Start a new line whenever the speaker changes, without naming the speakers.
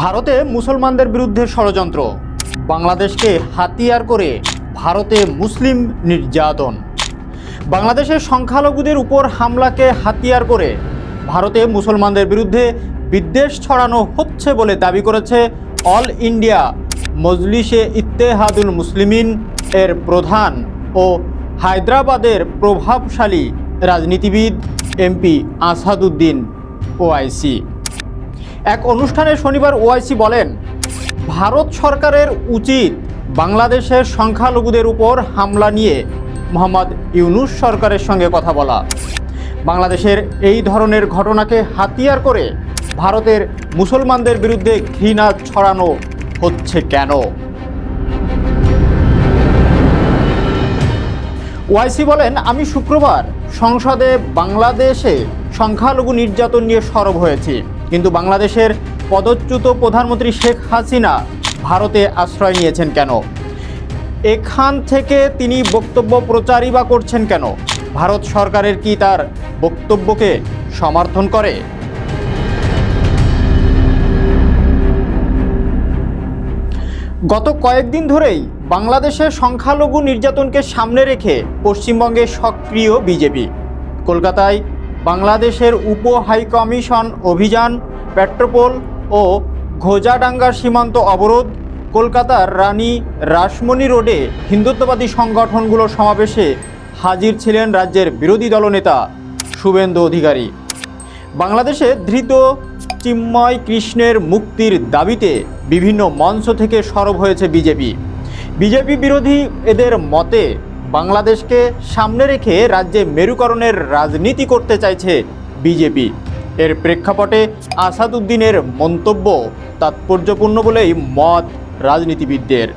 ভারতে মুসলমানদের বিরুদ্ধে ষড়যন্ত্র। বাংলাদেশকে হাতিয়ার করে ভারতে মুসলিম নির্যাতন। বাংলাদেশের সংখ্যালঘুদের উপর হামলাকে হাতিয়ার করে ভারতে মুসলমানদের বিরুদ্ধে বিদ্বেষ ছড়ানো হচ্ছে বলে দাবি করেছে অল ইন্ডিয়া মজলিসে ইত্তেহাদুল মুসলিমিন এর প্রধান ও হায়দ্রাবাদের প্রভাবশালী রাজনীতিবিদ এমপি আসাদুদ্দিন ওআইসি এক অনুষ্ঠানে শনিবার ওআইসি বলেন, ভারত সরকারের উচিত বাংলাদেশের সংখ্যালঘুদের উপর হামলা নিয়ে। মোহাম্মদ ইউনুস সরকারের সঙ্গে কথা বলা। বাংলাদেশের এই ধরনের ঘটনাকে হাতিয়ার করে ভারতের মুসলমানদের বিরুদ্ধে ঘৃণা ছড়ানো হচ্ছে কেন? ওয়াইসি বলেন, আমি শুক্রবার সংসদে বাংলাদেশে সংখ্যালঘু নির্যাতন নিয়ে সরব হয়েছি। কিন্তু বাংলাদেশের পদচ্যুত প্রধানমন্ত্রী শেখ হাসিনা ভারতে আশ্রয় নিয়েছেন কেন? এখান থেকে তিনি বক্তব্য প্রচারই বা করছেন কেন? ভারত সরকারের কি তার বক্তব্যকে সমর্থন করে? গত কয়েকদিন ধরেই বাংলাদেশের সংখ্যালঘু নির্যাতনকে সামনে রেখে পশ্চিমবঙ্গে সক্রিয় বিজেপি। কলকাতায় বাংলাদেশের উপ হাইকমিশন অভিযান, পেট্রোপোল ও ঘোজাডাঙ্গার সীমান্ত অবরোধ, কলকাতার রানী রাসমণি রোডে হিন্দুত্ববাদী সংগঠনগুলোর সমাবেশে হাজির ছিলেন রাজ্যের বিরোধী দলনেতা শুভেন্দু অধিকারী। বাংলাদেশে ধৃত চিন্ময় কৃষ্ণের মুক্তির দাবিতে বিভিন্ন মঞ্চ থেকে সরব হয়েছে বিজেপি। বিজেপি বিরোধী এদের মতে বাংলাদেশকে সামনে রেখে রাজ্যে মেরুকরণের রাজনীতি করতে চাইছে বিজেপি। এর প্রেক্ষাপটে আসাদুদ্দিনের মন্তব্য তাৎপর্যপূর্ণ বলেই মত রাজনীতিবিদদের।